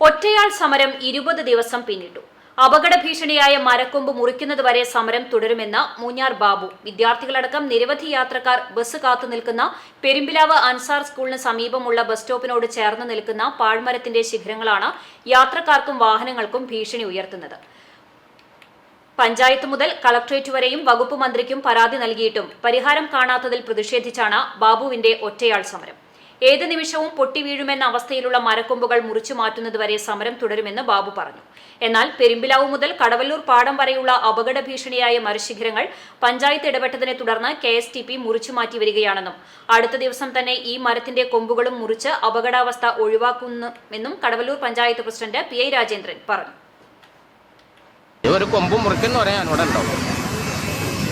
ഒറ്റയാൾ സമരം ഇരുപത് ദിവസം പിന്നിട്ടു. അപകട ഭീഷണിയായ മരക്കൊമ്പ് മുറിക്കുന്നതുവരെ സമരം തുടരുമെന്ന് മൂഞ്ഞാർ ബാബു. വിദ്യാർത്ഥികളടക്കം നിരവധി യാത്രക്കാർ ബസ് കാത്തു നിൽക്കുന്ന പെരുമ്പിലാവ് അൻസാർ സ്കൂളിന് സമീപമുള്ള ബസ് സ്റ്റോപ്പിനോട് ചേർന്ന് നിൽക്കുന്ന പാഴ്മരത്തിന്റെ ശിഖരങ്ങളാണ് യാത്രക്കാർക്കും വാഹനങ്ങൾക്കും ഭീഷണി ഉയർത്തുന്നത്. പഞ്ചായത്ത് മുതൽ കളക്ടറേറ്റ് വരെയും വകുപ്പ് മന്ത്രിക്കും പരാതി നൽകിയിട്ടും പരിഹാരം കാണാത്തതിൽ പ്രതിഷേധിച്ചാണ് ബാബുവിന്റെ ഒറ്റയാൾ സമരം. ഏത് നിമിഷവും പൊട്ടി വീഴുമെന്ന അവസ്ഥയിലുള്ള മരക്കൊമ്പുകൾ മുറിച്ചു മാറ്റുന്നതുവരെ സമരം തുടരുമെന്ന് ബാബു പറഞ്ഞു. എന്നാൽ പെരുമ്പിലാവ് മുതൽ കടവല്ലൂർ പാടം വരെയുള്ള അപകട ഭീഷണിയായ മരശിഖരങ്ങൾ പഞ്ചായത്ത് ഇടപെട്ടതിനെ തുടർന്ന് കെ എസ് ടി പി മുറിച്ചു മാറ്റി വരികയാണെന്നും അടുത്ത ദിവസം തന്നെ ഈ മരത്തിന്റെ കൊമ്പുകളും മുറിച്ച് അപകടാവസ്ഥ ഒഴിവാക്കുമെന്നും Kadavallur panchayat president P I Rajendran പറഞ്ഞു. ഒരു കൊമ്പ് മുറിക്കുന്ന പറയാൻ അവിടെ ഉണ്ടാവും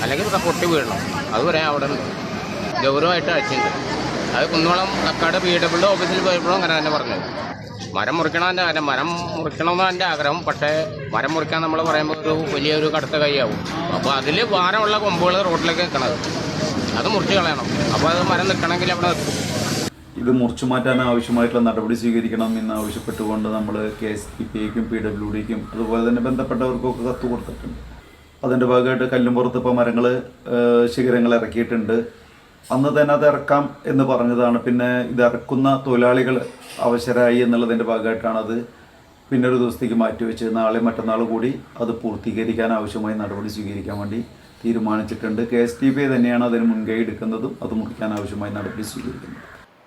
അല്ലെങ്കിൽ പൊട്ടി വീഴണം? അത് പറയാൻ അവിടെ ഗൗരവമായിട്ട് അയച്ചിട്ടുണ്ട് അത് കുന്നോളം കക്കാട് പി ഡബ്ല്യു ഓഫീസിൽ പോയപ്പോഴും അങ്ങനെ തന്നെ പറഞ്ഞത്. മരം മുറിക്കണം എന്റെ ആഗ്രഹം മരം മുറിക്കണമെന്നാണ് എന്റെ ആഗ്രഹം. പക്ഷേ മരം മുറിക്കാൻ നമ്മൾ പറയുമ്പോൾ ഒരു വലിയൊരു കടുത്ത കൈയാവും. അപ്പോൾ അതിൽ ഭാരമുള്ള കൊമ്പുകൾ റോഡിലേക്ക് നിൽക്കണത് അത് മുറിച്ച് കളയണം. അപ്പോൾ അത് മരം നിൽക്കണമെങ്കിൽ അവിടെ നിൽക്കും. ഇത് മുറിച്ചു മാറ്റാൻ ആവശ്യമായിട്ടുള്ള നടപടി സ്വീകരിക്കണം എന്ന് ആവശ്യപ്പെട്ടുകൊണ്ട് നമ്മൾ കെ എസ് പി പിക്കും പി ഡബ്ല്യു ഡിക്കും അതുപോലെ തന്നെ ബന്ധപ്പെട്ടവർക്കൊക്കെ കത്ത് കൊടുത്തിട്ടുണ്ട്. അതിന്റെ ഭാഗമായിട്ട് കല്ലുംപുറത്ത് ഇപ്പോൾ മരങ്ങൾ ശിഖരങ്ങൾ ഇറക്കിയിട്ടുണ്ട്. അന്ന് തന്നെ അത് ഇറക്കാം എന്ന് പറഞ്ഞതാണ്. പിന്നെ ഇത് ഇറക്കുന്ന തൊഴിലാളികൾ അവശരായി എന്നുള്ളതിന്റെ ഭാഗമായിട്ടാണ് അത് പിന്നെ ഒരു ദിവസത്തേക്ക് മാറ്റിവെച്ച് നാളെ മറ്റന്നാൾ കൂടി അത് പൂർത്തീകരിക്കാൻ ആവശ്യമായ നടപടി സ്വീകരിക്കാൻ വേണ്ടി തീരുമാനിച്ചിട്ടുണ്ട്. കെ എസ് ടി പി തന്നെയാണ് അതിന് മുൻകൈ എടുക്കുന്നതും അത് മുറിക്കാൻ ആവശ്യമായ നടപടി സ്വീകരിക്കുന്നത്.